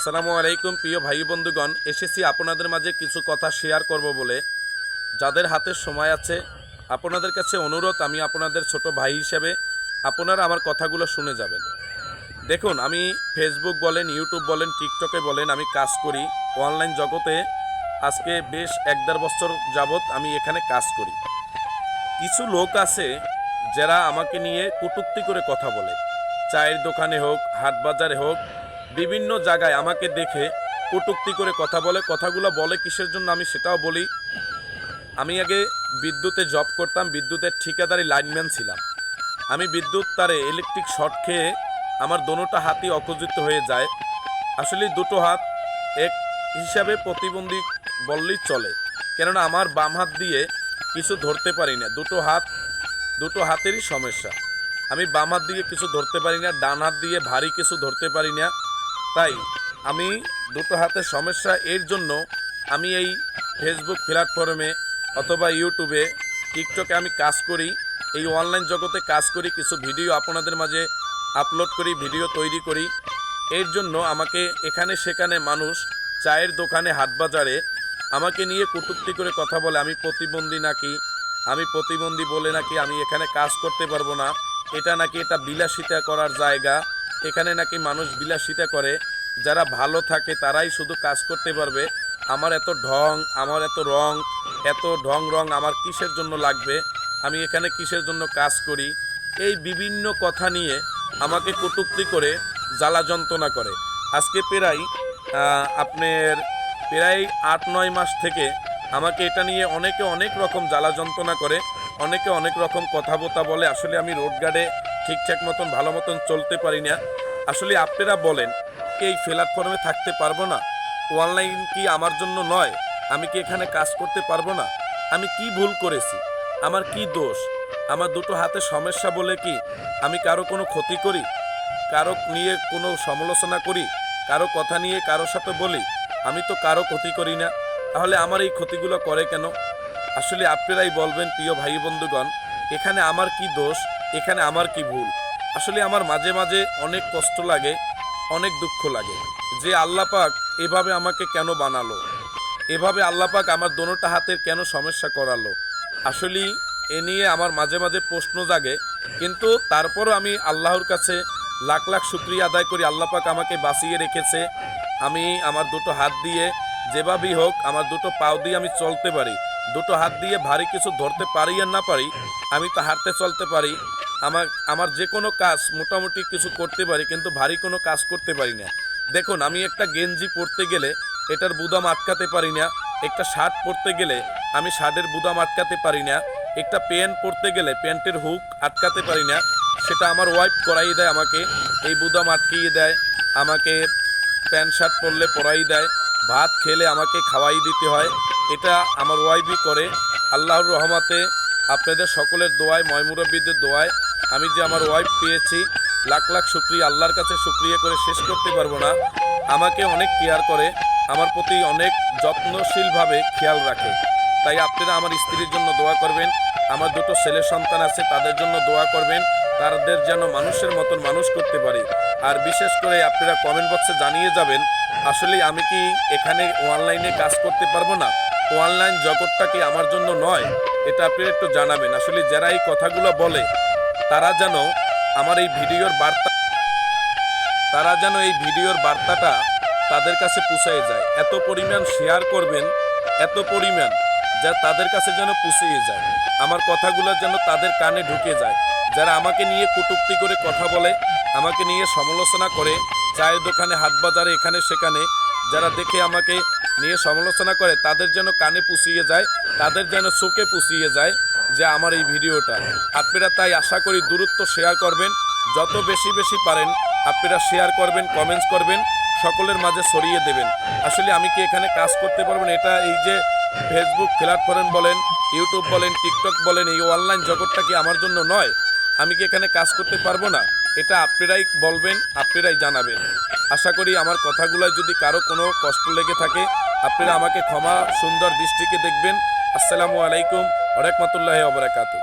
আসসালামু আলাইকুম, প্রিয় ভাই বন্ধুগণ। এসেছি আপনাদের মাঝে কিছু কথা শেয়ার করব বলে। যাদের হাতে সময় আছে, আপনাদের কাছে অনুরোধ, আমি আপনাদের ছোট ভাই হিসেবে আপনারা আমার কথাগুলো শুনে যাবেন। দেখুন, আমি ফেসবুক বলেন ইউটিউব বলেন টিকটকে বলেন, আমি কাজ করি। অনলাইন জগতে আজকে বেশ এক দেড় বছর যাবৎ আমি এখানে কাজ করি। কিছু লোক আছে যারা আমাকে নিয়ে কটূক্তি করে কথা বলে। চায়ের দোকানে হোক হাট বাজারে হোক বিভিন্ন জায়গায় আমাকে দেখে কটুক্তি করে কথা বলে, কথাগুলো বলে কিসের জন্য আমি সেটাও বলি। আমি আগে বিদ্যুতে জব করতাম, বিদ্যুতের ঠিকাদারি লাইনম্যান ছিলাম। আমি বিদ্যুৎ তারে ইলেকট্রিক শর্ট খেয়ে আমার দোনোটা হাতই অকজিত হয়ে যায়। আসলে দুটো হাত এক হিসাবে প্রতিবন্ধী বললেই চলে, কেননা আমার বাম হাত দিয়ে কিছু ধরতে পারি না। দুটো হাত, দুটো হাতেরই সমস্যা। আমি বাম হাত দিয়ে কিছু ধরতে পারি না, ডান হাত দিয়ে ভারী কিছু ধরতে পারি না। তাই আমি দুটো হাতের সমস্যা এর জন্য আমি এই ফেসবুক প্ল্যাটফর্মে অথবা ইউটিউবে টিকটকে আমি কাজ করি, এই অনলাইন জগতে কাজ করি, কিছু ভিডিও আপনাদের মাঝে আপলোড করি ভিডিও তৈরি করি। এর জন্য আমাকে এখানে সেখানে মানুষ চায়ের দোকানে হাট বাজারে আমাকে নিয়ে কটূক্তি করে কথা বলে, আমি প্রতিবন্ধী নাকি, আমি প্রতিবন্ধী বলে নাকি আমি এখানে কাজ করতে পারব না, এটা নাকি এটা বিলাসিতা করার জায়গা। এখানে নাকি মানুষ বিলাসিতা করে, যারা ভালো থাকে তারাই শুধু কাজ করতে পারবে। আমার এত ঢং, আমার এত রং, এত ঢং রং আমার কিসের জন্য লাগবে? আমি এখানে কিসের জন্য কাজ করি? এই বিভিন্ন কথা নিয়ে আমাকে কটূক্তি করে, জ্বালা যন্ত্রণা করে। আজকে প্রায় আপনার প্রায় আট, নয় মাস থেকে আমাকে এটা নিয়ে অনেকে অনেক রকম জ্বালা যন্ত্রণা করে, অনেকে অনেক রকম কথাবার্তা বলে। আসলে আমি রোড গার্ডে ঠিকঠাক মতন, ভালো মতন চলতে পারি না। আসলে আপনারা বলেন এই প্ল্যাটফর্মে থাকতে পারব না? অনলাইন কি আমার জন্য নয়? আমি কি এখানে কাজ করতে পারব না? আমি কি ভুল করেছি? আমার কি দোষ? আমার দুটো হাতে সমস্যা বলে কি আমি কারও কোনো ক্ষতি করি? কারও নিয়ে কোনো সমালোচনা করি? কারও কথা নিয়ে কারোর সাথে বলি? আমি তো কারও ক্ষতি করি না। তাহলে আমার এই ক্ষতিগুলো করে কেন? আসলে আপনারাই বলবেন, প্রিয় ভাই বন্ধুগণ এখানে আমার কি দোষ? এখানে আমার কি ভুল? আসলে আমার মাঝে মাঝে অনেক কষ্ট লাগে, অনেক দুঃখ লাগে। যে আল্লাহ পাক এভাবে আমাকে কেন বানালো? এভাবে আল্লাহ পাক আমার দোনোটা হাতের কেন সমস্যা করালো? আসলে এ নিয়ে আমার মাঝে মাঝে প্রশ্ন জাগে, কিন্তু তারপরও আমি আল্লাহর কাছে লাখ লাখ শুক্রিয়া আদায় করি। আল্লাহ পাক আমাকে বাঁচিয়ে রেখেছে। আমি আমার দুটো হাত দিয়ে যেভাবেই হোক আমার দুটো পাও দিয়ে আমি চলতে পারি। দুটো হাত দিয়ে ভারী কিছু ধরতে পারি আর না পারি, আমি তো হাঁটতে চলতে পারি। আমার আমার যে কোনো কাজ মোটামুটি কিছু করতে পারি, কিন্তু ভারী কোনো কাজ করতে পারি না। দেখুন, আমি একটা গেঞ্জি পরতে গেলে এটার বুদাম আটকাতে পারি না, একটা শার্ট পরতে গেলে আমি শার্টের বুদাম আটকাতে পারি না, একটা প্যান্ট পরতে গেলে প্যান্টের হুক আটকাতে পারি না, সেটা আমার ওয়াইফ করাই দেয় আমাকে, এই বুদাম আটকিয়ে দেয়, আমাকে প্যান্ট শার্ট পরলে পরাই দেয়, ভাত খেলে আমাকে খাওয়াই দিতে হয়, এটা আমার ওয়াইফই করে, আল্লাহর রহমাতে আপনাদের সকলের দোয়ায় ময়মুরব্বীদের দোয়ায় আমি যে আমার ওয়াইফ পেয়েছি, লাখ লাখ শুক্রিয়া, আল্লাহর কাছে শুক্রিয়া করে শেষ করতে পারব না। আমাকে অনেক কেয়ার করে, আমার প্রতি অনেক যত্নশীলভাবে খেয়াল রাখে। তাই আপনারা আমার স্ত্রীর জন্য দোয়া করবেন। আমার দুটো ছেলে সন্তান আছে, তাদের জন্য দোয়া করবেন। তাদের যেন মানুষের মতন মানুষ করতে পারি। আর বিশেষ করে আপনারা কমেন্ট বক্সে জানিয়ে যাবেন, আসলে আমি কি এখানে অনলাইনে কাজ করতে পারব না? অনলাইন জগৎটা কি আমার জন্য নয়? এটা আপনারা একটু জানাবেন। আসলে যারা এই কথাগুলো বলে তারা যেন আমার এই ভিডিওর বার্তা তারা যেন এই ভিডিওর বার্তাটা তাদের কাছে পুষিয়ে যায়। এত পরিমাণ শেয়ার করবেন, এত পরিমাণ যা তাদের কাছে যেন পুষিয়ে যায়। আমার কথাগুলো যেন তাদের কানে ঢুকে যায়। যারা আমাকে নিয়ে কটূক্তি করে কথা বলে, আমাকে নিয়ে সমালোচনা করে, চায়ের দোকানে, হাট বাজারে, এখানে, সেখানে, যারা দেখে আমাকে নিয়ে সমালোচনা করে, তাদের যেন কানে পুষিয়ে যায়, তাদের যেন চোখে পুষিয়ে যায় যে আমার এই ভিডিওটা। আপনারা তাই আশা করি দূরত্ব শেয়ার করবেন। যত বেশি বেশি পারেন আপনারা শেয়ার করবেন কমেন্টস করবেন, সকলের মাঝে ছড়িয়ে দেবেন। আসলে আমি কি এখানে কাজ করতে পারব না? এটা এই যে ফেসবুক প্ল্যাটফর্ম বলেন ইউটিউব বলেন টিকটক বলেন, এই অনলাইন জগৎটা কি আমার জন্য নয়? আমি কি এখানে কাজ করতে পারব না? এটা আপনারাই বলবেন আপনারাই জানাবেন। আশা করি আমার কথাগুলো যদি কারও কোনো কষ্ট লেগে থাকে আপনারা আমাকে ক্ষমা সুন্দর দৃষ্টিকে দেখবেন। আসসালামু আলাইকুম রহমতুল্লাহ ওবরাকাতু